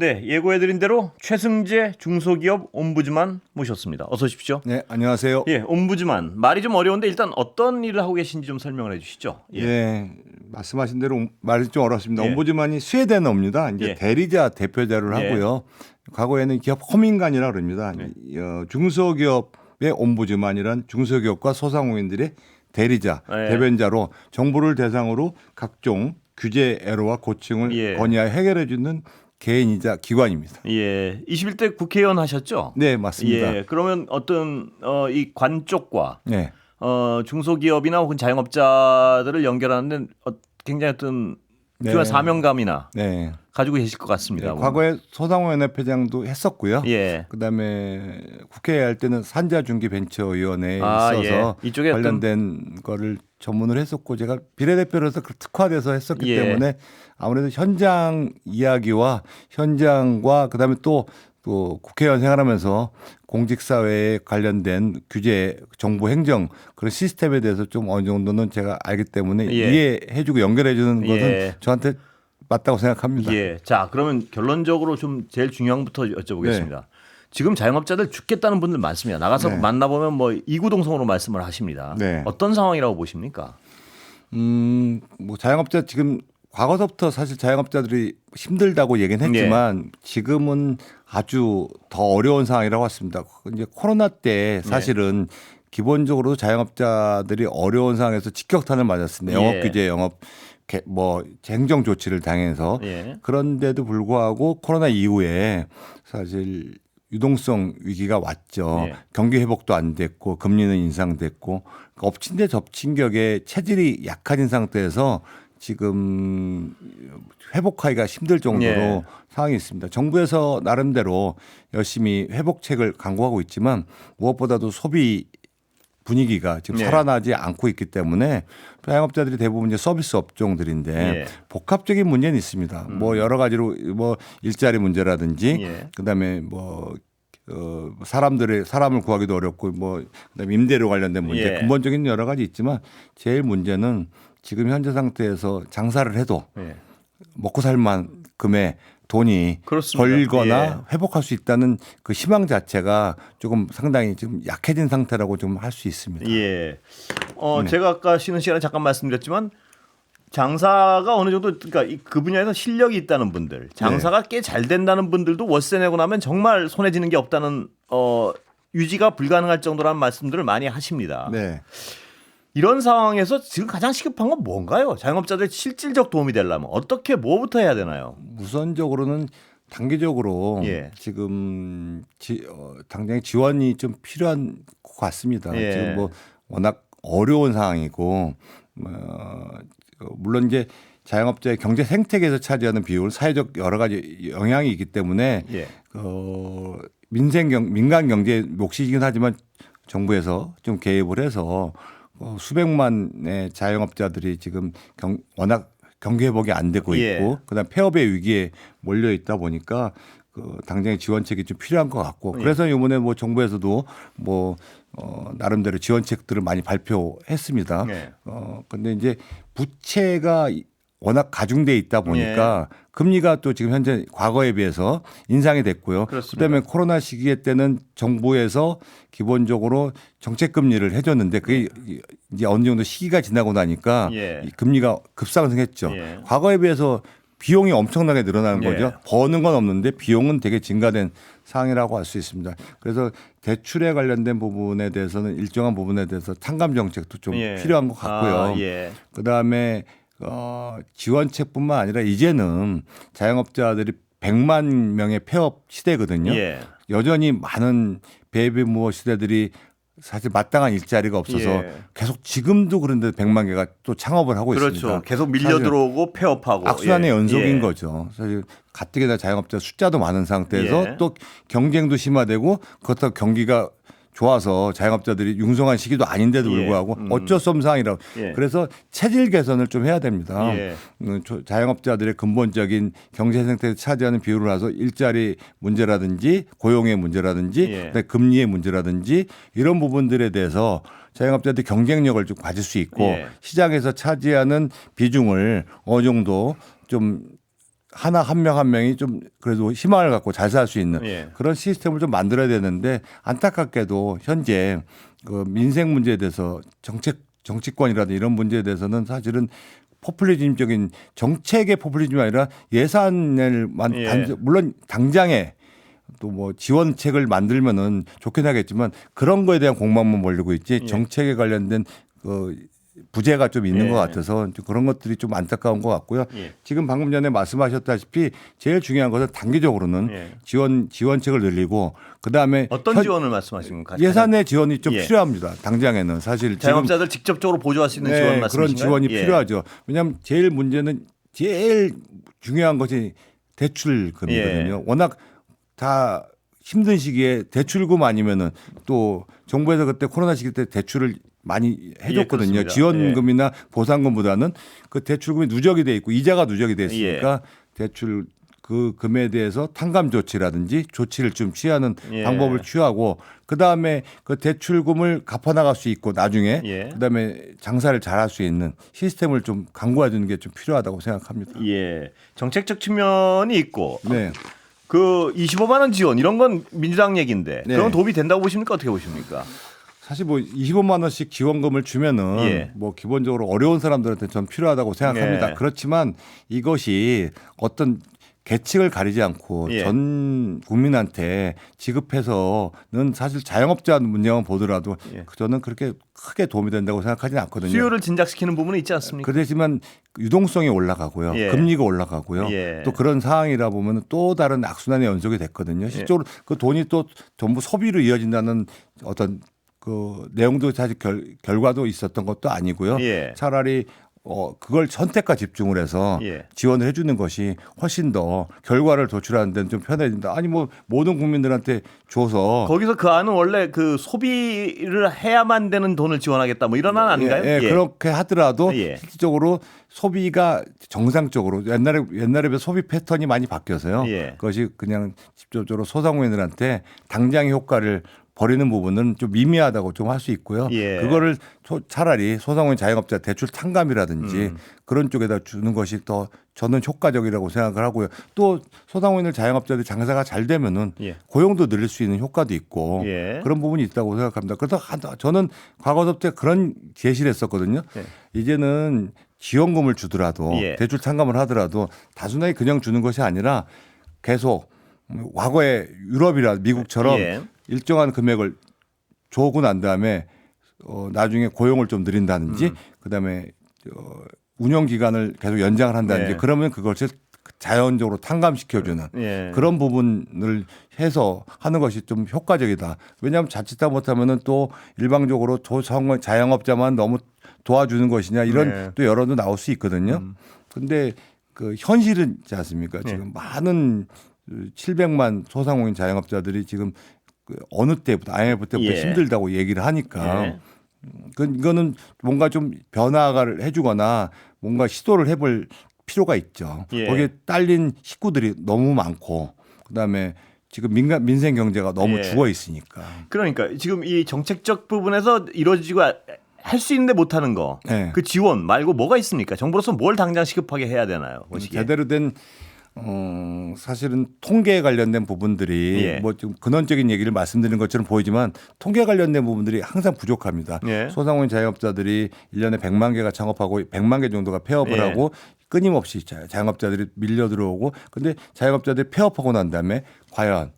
네, 예고해드린 대로 최승재 중소기업 옴부즈만 모셨습니다. 어서 오십시오. 네, 안녕하세요. 예, 옴부즈만 말이 좀 어려운데 일단 어떤 일을 하고 계신지 좀 설명을 해주시죠. 예. 말씀하신 대로 옴- 말이 좀 어렵습니다. 예. 옴부즈만이 스웨덴어입니다. 이제 예. 대리자 대표자를 예. 하고요. 과거에는 기업 허민간이라고 그럽니다. 네. 이, 어, 중소기업의 옴부즈만이란 중소기업과 소상공인들의 대리자, 예. 대변자로 정부를 대상으로 각종 규제 애로와 고충을 예. 건의하여 해결해 주는 개인이자 기관입니다. 예, 21대 국회의원 하셨죠? 네, 맞습니다. 예, 그러면 어떤 어, 이 관 쪽과 네. 어, 중소기업이나 혹은 자영업자들을 연결하는 어, 굉장히 어떤 네. 중요한 사명감이나 네. 가지고 계실 것 같습니다. 네, 과거에 소상공인협회장도 했었고요. 예. 그다음에 국회에 할 때는 산자중기벤처위원회에 아, 있어서 예. 이쪽에 관련된 거를 전문을 했었고 제가 비례대표로서 그 특화돼서 했었기 예. 때문에 아무래도 현장 이야기와 현장과 그다음에 또또 국회의원 생활하면서 공직사회에 관련된 규제, 정부 행정 그런 시스템에 대해서 좀 어느 정도는 제가 알기 때문에 예. 이해해주고 연결해주는 것은 예. 저한테 맞다고 생각합니다. 예. 자, 그러면 결론적으로 좀 제일 중요한 것부터 여쭤보겠습니다. 지금 자영업자들 죽겠다는 분들 많습니다. 나가서 네. 만나보면 뭐 이구동성으로 말씀을 하십니다. 네. 어떤 상황이라고 보십니까? 음, 뭐 자영업자 지금 과거서부터 사실 자영업자들이 힘들다고 얘기는 했지만 지금은 아주 더 어려운 상황이라고 봤습니다. 이제 코로나 때 사실은 기본적으로 자영업자들이 어려운 상황에서 직격탄을 맞았습니다. 영업 예. 규제, 영업 개- 뭐 행정 조치를 당해서 예. 그런데도 불구하고 코로나 이후에 사실 유동성 위기가 왔죠. 예. 경기 회복도 안 됐고 금리는 인상됐고 그러니까 엎친 데 접친 격에 체질이 약해진 상태에서 지금 회복하기가 힘들 정도로 예. 상황이 있습니다. 정부에서 나름대로 열심히 회복책을 강구하고 있지만 무엇보다도 소비 분위기가 지금 예. 살아나지 않고 있기 때문에 자영업자들이 대부분 이제 서비스 업종들인데 예. 음. 복합적인 문제는 있습니다. 뭐 여러 가지로 뭐 일자리 문제라든지 예. 그다음에 뭐 어, 사람들의 사람을 구하기도 어렵고 뭐 그다음에 임대료 관련된 문제 예. 근본적인 여러 가지 있지만 제일 문제는 지금 현재 상태에서 장사를 해도 예. 먹고 살 만큼의 돈이 그렇습니다. 벌거나 예. 회복할 수 있다는 그 희망 자체가 조금 상당히 지금 약해진 상태라고 좀 할 수 있습니다. 예. 어, 네. 제가 아까 쉬는 시간에 잠깐 말씀드렸지만 장사가 어느 정도 그러니까 이- 그 분야에서 실력이 있다는 분들, 장사가 네. 꽤잘 된다는 분들도 월세 내고 나면 정말 손해 지는 게 없다는 어 유지가 불가능할 정도라는 말씀들을 많이 하십니다. 네. 이런 상황에서 지금 가장 시급한 건 뭔가요? 자영업자들 실질적 도움이 되려면 어떻게 뭐부터 해야 되나요? 우선적으로는 단기적으로 예. 지금 지, 어, 당장의 지원이 좀 필요한 것 같습니다. 예. 지금 뭐 워낙 어려운 상황이고 어, 물론 이제 자영업자의 경제 생태계에서 차지하는 비율, 사회적 여러 가지 영향이 있기 때문에 예. 어, 민생 경 민간 경제 몫이긴 하지만 정부에서 좀 개입을 해서 어, 수백만의 자영업자들이 지금 경, 워낙 경기 회복이 안 되고 있고 예. 그다음 폐업의 위기에 몰려 있다 보니까 그 당장의 지원책이 좀 필요한 것 같고 예. 그래서 이번에 뭐 정부에서도 뭐 어, 나름대로 지원책들을 많이 발표했습니다. 예. 어 근데 이제 부채가 이- 워낙 가중돼 있다 보니까 예. 금리가 또 지금 현재 과거에 비해서 인상이 됐고요. 그렇습니다. 그다음에 코로나 시기에 때는 정부에서 기본적으로 정책 금리를 해줬는데 그게 이제 어느 정도 시기가 지나고 나니까 예. 이 금리가 급상승했죠. 예. 과거에 비해서 비용이 엄청나게 늘어나는 예. 거죠. 버는 건 없는데 비용은 되게 증가된 상황이라고 할 수 있습니다. 그래서 대출에 관련된 부분에 대해서는 일정한 부분에 대해서 탕감 정책도 좀 예. 필요한 것 같고요. 아, 예. 그다음에 어, 지원책뿐만 아니라 이제는 자영업자들이 100만 명의 폐업 시대거든요. 예. 여전히 많은 베이비 무어 시대들이 사실 마땅한 일자리가 없어서 예. 계속 지금도 그런데 100만 개가 또 창업을 하고 그렇죠. 있습니다. 계속 밀려 들어오고 폐업하고 악순환의 예. 연속인 예. 거죠. 사실 가뜩이나 자영업자 숫자도 많은 상태에서 예. 또 경쟁도 심화되고 그렇다고 경기가 좋아서 자영업자들이 융성한 시기도 아닌데도 예. 불구하고 음. 어쩔 수 없는 상황이라고. 예. 그래서 체질 개선을 좀 해야 됩니다. 예. 음, 저- 자영업자들의 근본적인 경제 생태를 차지하는 비율을 봐서 일자리 문제라든지 고용의 문제라든지 예. 금리의 문제라든지 이런 부분들에 대해서 자영업자들이 경쟁력을 좀 가질 수 있고 예. 시장에서 차지하는 비중을 어느 정도 좀 하나 한 명 한 명이 좀 그래도 희망을 갖고 잘 살 수 있는 예. 그런 시스템을 좀 만들어야 되는데 안타깝게도 현재 그 민생 문제에 대해서 정책 정치권이라든 이런 문제에 대해서는 사실은 포퓰리즘적인 정책의 포퓰리즘이 아니라 예산을만 예. 단- 물론 당장에 또 뭐 지원책을 만들면은 좋긴 하겠지만 그런 거에 대한 공방만 몰리고 있지 예. 정책에 관련된 그 부재가 좀 있는 예. 것 같아서 좀 그런 것들이 좀 안타까운 것 같고요. 예. 지금 방금 전에 말씀하셨다시피 제일 중요한 것은 단기적으로는 예. 지원 지원책을 늘리고 그 다음에 어떤 지원을 말씀하시는 건가요? 예산의 지원이 좀 예. 필요합니다. 당장에는 사실 자영업자들 직접적으로 보조할 수 있는 지원 네, 말씀이신가요? 그런 지원이 예. 필요하죠. 왜냐하면 제일 문제는 제일 중요한 것이 대출금이거든요. 예. 워낙 다 힘든 시기에 대출금 아니면은 또 정부에서 그때 코로나 시기 때 대출을 많이 해줬거든요. 예. 지원금이나 보상금보다는 그 대출금이 누적이 돼 있고 이자가 누적이 돼 예. 있으니까 대출 그 금에 대해서 탕감 조치라든지 조치를 좀 취하는 예. 방법을 취하고 그 다음에 그 대출금을 갚아 나갈 수 있고 나중에 예. 그 다음에 장사를 잘할 수 있는 시스템을 좀 강구해 주는 게 좀 필요하다고 생각합니다. 예. 정책적 측면이 있고 네. 그 25만 원 지원 이런 건 민주당 얘기인데 네. 그런 도움이 된다고 보십니까? 어떻게 보십니까? 사실 뭐 25만 원씩 지원금을 주면은 예. 뭐 기본적으로 어려운 사람들한테 좀 필요하다고 생각합니다. 예. 그렇지만 이것이 어떤 계층을 가리지 않고 예. 전 국민한테 지급해서는 사실 자영업자 문제만 보더라도 예. 저는 그렇게 크게 도움이 된다고 생각하지는 않거든요. 수요를 진작시키는 부분은 있지 않습니까? 그렇지만 유동성이 올라가고요. 예. 금리가 올라가고요. 예. 또 그런 상황이라 보면 또 다른 악순환의 연속이 예. 됐거든요. 실제로 그 돈이 또 전부 소비로 이어진다는 어떤 그 내용도 사실 결, 결과도 있었던 것도 아니고요. 예. 차라리 어 그걸 선택과 집중을 해서 예. 지원을 해주는 것이 훨씬 더 결과를 도출하는 데는 좀 편해진다. 아니 뭐 모든 국민들한테 줘서 거기서 그 안은 원래 그 소비를 해야만 되는 돈을 지원하겠다 뭐 이런 안 아닌가요? 예, 예, 그렇게 하더라도 예. 실질적으로 소비가 정상적으로 옛날에 옛날에 비해 소비 패턴이 많이 바뀌어서요. 예. 그것이 그냥 직접적으로 소상공인들한테 당장의 효과를 버리는 부분은 좀 미미하다고 좀 할 수 있고요. 예. 그거를 소- 차라리 소상공인 자영업자 대출 탕감이라든지 음. 그런 쪽에다 주는 것이 더 저는 효과적이라고 생각을 하고요. 또 소상공인들 자영업자들 장사가 잘 되면은 예. 고용도 늘릴 수 있는 효과도 있고 예. 그런 부분이 있다고 생각합니다. 그래서 한- 저는 과거서 때 그런 제시를 했었거든요. 예. 이제는 지원금을 주더라도 예. 대출 탕감을 하더라도 단순하게 그냥 주는 것이 아니라 계속 과거에 유럽이라 미국처럼 예. 일정한 금액을 줘고 난 다음에 어 나중에 고용을 좀 늘린다든지 음. 그다음에 어 운영 기간을 계속 연장을 한다든지 네. 그러면 그것을 자연적으로 탕감시켜주는 예. 그런 부분을 해서 하는 것이 좀 효과적이다. 왜냐하면 자칫다 못하면은 또 일방적으로 도성 자영업자만 너무 도와주는 것이냐 이런 네. 또 여론도 나올 수 있거든요. 근데 그 현실은 있지 않습니까? 네. 지금 많은 700만 소상공인 자영업자들이 지금 그 어느 때부터 IMF 때부터 예. 힘들다고 얘기를 하니까 예. 그 이거는 뭔가 좀 변화를 해주거나 뭔가 시도를 해볼 필요가 있죠. 예. 거기에 딸린 식구들이 너무 많고 그다음에 지금 민간 민생 경제가 너무 예. 죽어 있으니까. 그러니까 지금 이 정책적 부분에서 이루어지고 할수 있는데 못하는 거. 네. 그 지원 말고 뭐가 있습니까? 정부로서 뭘 당장 시급하게 해야 되나요? 보시기에. 제대로 된 어, 사실은 통계에 관련된 부분들이 예. 뭐좀 근원적인 얘기를 말씀드리는 것처럼 보이지만 통계 관련된 부분들이 항상 부족합니다. 예. 소상공인 자영업자들이 1년에 100만 개가 창업하고 100만 개 정도가 폐업을 예. 하고 끊임없이 자- 자영업자들이 밀려 들어오고 근데 자영업자들이 폐업하고 난 다음에 과연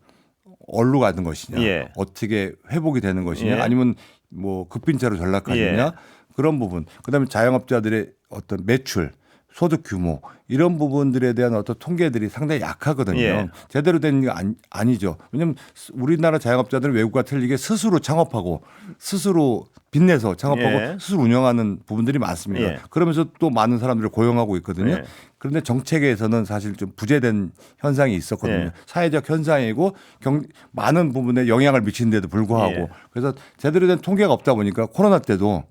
어디로 가는 것이냐 예. 어떻게 회복이 되는 것이냐 예. 아니면 뭐 급빈차로 전락하느냐 예. 그런 부분 그다음에 자영업자들의 어떤 매출 소득 규모 이런 부분들에 대한 어떤 통계들이 상당히 약하거든요. 예. 제대로 된 게 아니, 아니죠. 왜냐하면 스- 우리나라 자영업자들은 외국과 틀리게 스스로 창업하고 스스로 빚내서 창업하고 예. 스스로 운영하는 부분들이 많습니다. 예. 그러면서 또 많은 사람들을 고용하고 있거든요. 예. 그런데 정책에서는 사실 좀 부재된 현상이 있었거든요. 예. 사회적 현상이고 경, 많은 부분에 영향을 미치는데도 불구하고 예. 그래서 제대로 된 통계가 없다 보니까 코로나 때도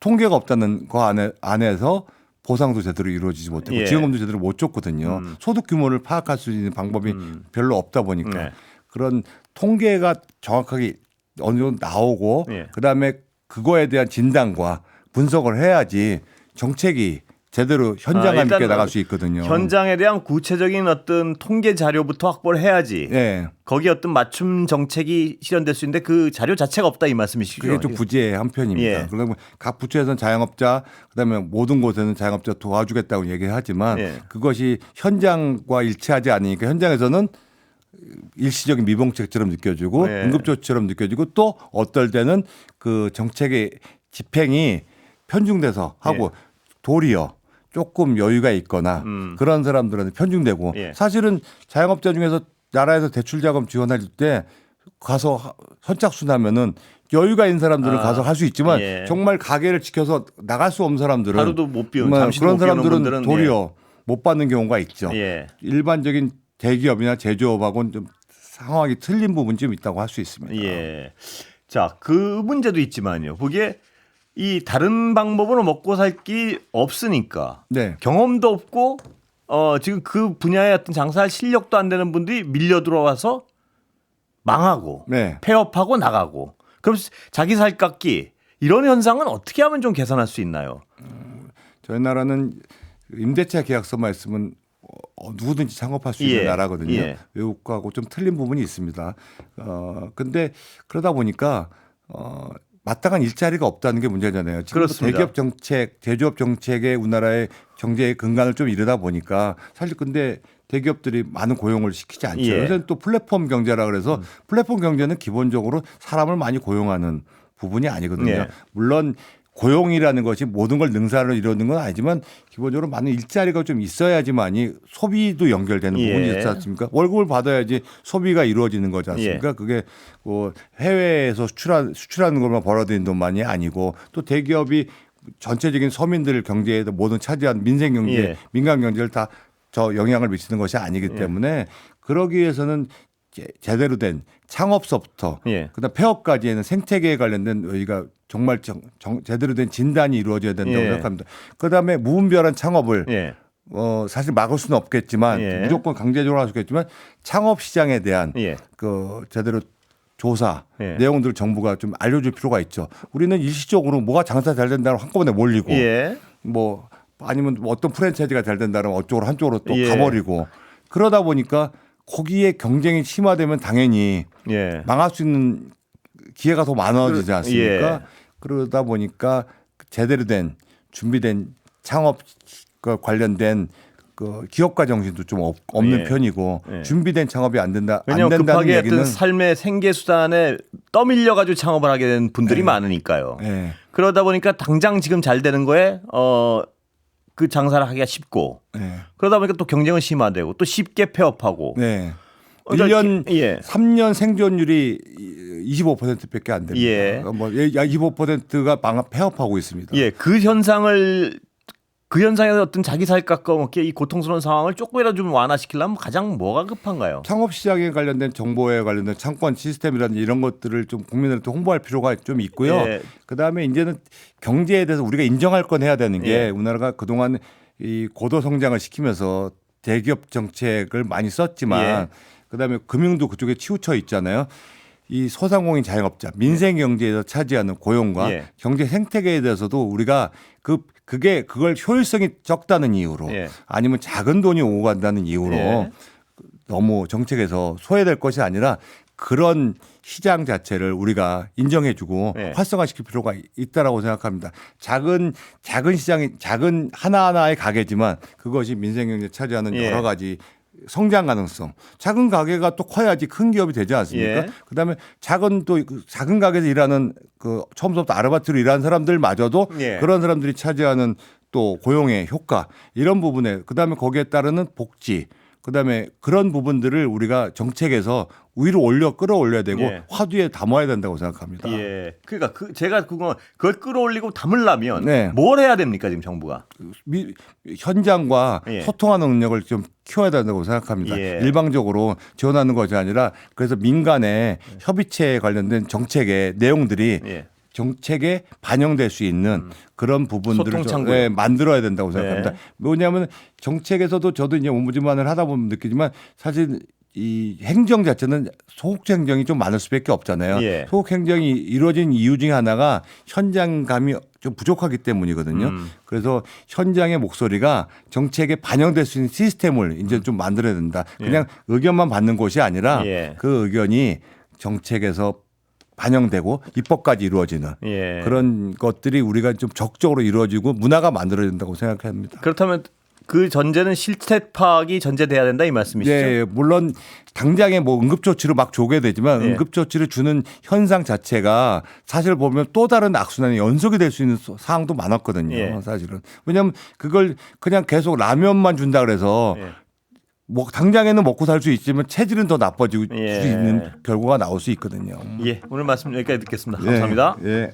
통계가 없다는 거 안에 안에서 보상도 제대로 이루어지지 못하고 예. 지원금도 제대로 못 줬거든요. 음. 소득 규모를 파악할 수 있는 방법이 음. 별로 없다 보니까 네. 그런 통계가 정확하게 어느 정도 나오고 예. 그다음에 그거에 대한 진단과 분석을 해야지 정책이 제대로 현장감 아, 있게 나갈 수 있거든요. 현장에 대한 구체적인 어떤 통계 자료부터 확보를 해야지. 예. 거기에 어떤 맞춤 정책이 실현될 수 있는데 그 자료 자체가 없다 이 말씀이시죠? 그게 좀 부재한 편입니다. 예. 그러면 각 부처에서는 자영업자, 그다음에 모든 곳에는 자영업자 도와주겠다고 얘기하지만 예. 그것이 현장과 일치하지 않으니까 현장에서는 일시적인 미봉책처럼 느껴지고 예. 응급조치처럼 느껴지고 또 어떨 때는 그 정책의 집행이 편중돼서 하고 예. 도리어 조금 여유가 있거나 음. 그런 사람들한테 편중되고 예. 사실은 자영업자 중에서 나라에서 대출 자금 지원할 때 가서 하- 선착순하면은 여유가 있는 사람들은 아, 가서 할 수 있지만 예. 정말 가게를 지켜서 나갈 수 없는 사람들은 하루도 못 비운 정말 잠시도 그런 사람들은 도리어 못 받는 경우가 있죠. 예. 일반적인 대기업이나 제조업하고는 좀 상황이 틀린 부분이 좀 있다고 할 수 있습니다. 예. 자, 그 문제도 있지만요. 그게 이 다른 방법으로 먹고 살게 없으니까 네. 경험도 없고 어 지금 그 분야의 어떤 장사할 실력도 안 되는 분들이 밀려 들어와서 망하고 네. 폐업하고 나가고 그럼 자기 살깎기 이런 현상은 어떻게 하면 좀 개선할 수 있나요? 저희 나라는 임대차 계약서만 있으면 어, 누구든지 창업할 수 있는 예. 나라거든요. 예. 외국하고 좀 틀린 부분이 있습니다. 어 근데 그러다 보니까 어 마땅한 일자리가 없다는 게 문제잖아요. 지금 그렇습니다. 대기업 정책, 제조업 정책에 우리나라의 경제의 근간을 좀 이르다 보니까 사실 근데 대기업들이 많은 고용을 시키지 않죠. 예. 음. 요새는 또 플랫폼 경제라 그래서 플랫폼 경제는 기본적으로 사람을 많이 고용하는 부분이 아니거든요. 예. 물론 고용이라는 것이 모든 걸 능사로 이루는 건 아니지만 기본적으로 많은 일자리가 좀 있어야지만이 소비도 연결되는 예. 부분이 있지 않습니까? 월급을 받아야지 소비가 이루어지는 거지 예. 않습니까? 그게 뭐 해외에서 수출하, 수출하는 것만 벌어들이는 돈만이 아니고 또 대기업이 전체적인 서민들 경제에 모든 차지한 민생 경제, 예. 민간 경제를 다 저 영향을 미치는 것이 아니기 때문에 그러기 위해서는 제- 제대로 된 창업서부터 예. 그다음 폐업까지는 생태계에 관련된 우리가 정말 정, 정- 제대로 된 진단이 이루어져야 된다고 예. 생각합니다. 그다음에 무분별한 창업을 예. 어 사실 막을 수는 없겠지만 예. 무조건 강제적으로 할수 있겠지만 창업 시장에 대한 예. 그 제대로 조사 예. 내용들을 정부가 좀 알려줄 필요가 있죠. 우리는 일시적으로 뭐가 장사 잘 된다면 한꺼번에 몰리고 예. 뭐 아니면 뭐 어떤 프랜차이즈가 잘 된다면 어쪽으로 한쪽으로 또 예. 가버리고 그러다 보니까 거기에 경쟁이 심화되면 당연히 예. 망할 수 있는 기회가 더 많아지지 그- 않습니까? 예. 그러다 보니까 제대로 된 준비된 창업 과 관련된 그 기업가 정신도 좀 없, 없는 예. 편이고 예. 준비된 창업이 안 된다 안 왜냐하면 된다는 급하게 얘기는 어떤 삶의 생계 수단에 떠밀려 가지고 창업을 하게 된 분들이 많으니까요. 예. 그러다 보니까 당장 지금 잘 되는 거에 어 그 장사를 하기가 쉽고 예. 그러다 보니까 또 경쟁은 심화되고 또 쉽게 폐업하고 네. 그러니까 1년 기- 예. 3년 생존율이 25%밖에 안 됩니다. 예. 뭐 25%가 망 폐업하고 있습니다. 예, 그 현상을 그 현상에서 어떤 자기 살 깎아먹기 이 고통스러운 상황을 조금이라도 좀 완화시키려면 가장 뭐가 급한가요? 창업 시장에 관련된 정보에 관련된 창권 시스템이라든지 이런 것들을 좀 국민들한테 홍보할 필요가 좀 있고요. 예. 그다음에 이제는 경제에 대해서 우리가 인정할 건 해야 되는 게 예. 우리나라가 그동안 이 고도 성장을 시키면서 대기업 정책을 많이 썼지만 예. 그다음에 금융도 그쪽에 치우쳐 있잖아요. 이 소상공인 자영업자 민생 경제에서 차지하는 고용과 예. 경제 생태계에 대해서도 우리가 그 그게 그걸 효율성이 적다는 이유로 예. 아니면 작은 돈이 오고 간다는 이유로 예. 너무 정책에서 소외될 것이 아니라 그런 시장 자체를 우리가 인정해주고 네. 활성화시킬 필요가 있다라고 생각합니다. 작은 작은 시장이 작은 하나하나의 가게지만 그것이 민생경제 차지하는 예. 여러 가지 성장 가능성. 작은 가게가 또 커야지 큰 기업이 되지 않습니까? 예. 그다음에 작은 또그 작은 가게에서 일하는 그 처음부터 아르바이트로 일하는 사람들마저도 예. 그런 사람들이 차지하는 또 고용의 효과 이런 부분에 그다음에 거기에 따르는 복지 그다음에 그런 부분들을 우리가 정책에서 위로 올려 끌어올려야 되고 예. 화두에 담아야 된다고 생각합니다. 예. 그러니까 그 제가 그거 그걸 끌어올리고 담으려면 네. 뭘 해야 됩니까 지금 정부가? 미- 현장과 예. 소통하는 능력을 좀 키워야 된다고 생각합니다. 예. 일방적으로 지원하는 것이 아니라 그래서 민간의 협의체에 관련된 정책의 내용들이 예. 정책에 반영될 수 있는 그런 부분들을 좀, 창구요. 예, 만들어야 된다고 생각합니다. 네. 뭐냐면 정책에서도 저도 이제 옴부즈만을 하다 보면 느끼지만 사실 이 행정 자체는 소극 행정이 좀 많을 수밖에 없잖아요. 예. 소극 행정이 이루어진 이유 중에 하나가 현장감이 좀 부족하기 때문이거든요. 음. 그래서 현장의 목소리가 정책에 반영될 수 있는 시스템을 이제 좀 만들어야 된다. 그냥 의견만 받는 곳이 아니라 예. 그 의견이 정책에서 반영되고 입법까지 이루어지는 예. 그런 것들이 우리가 좀 적극적으로 이루어지고 문화가 만들어야 된다고 생각합니다. 그렇다면 그 전제는 실태 파악이 전제돼야 된다 이 말씀이시죠? 예, 물론 당장에 뭐 응급조치로 막 조게 되지만 예. 응급조치를 주는 현상 자체가 사실 보면 또 다른 악순환의 연속이 될 수 있는 소- 사항도 많았거든요. 예. 사실은 왜냐하면 그걸 그냥 계속 라면만 준다 그래서 예. 뭐 당장에는 먹고 살 수 있지만 체질은 더 나빠지고 예. 수 있는 결과가 나올 수 있거든요. 예, 오늘 말씀 여기까지 듣겠습니다. 감사합니다. 예. 예.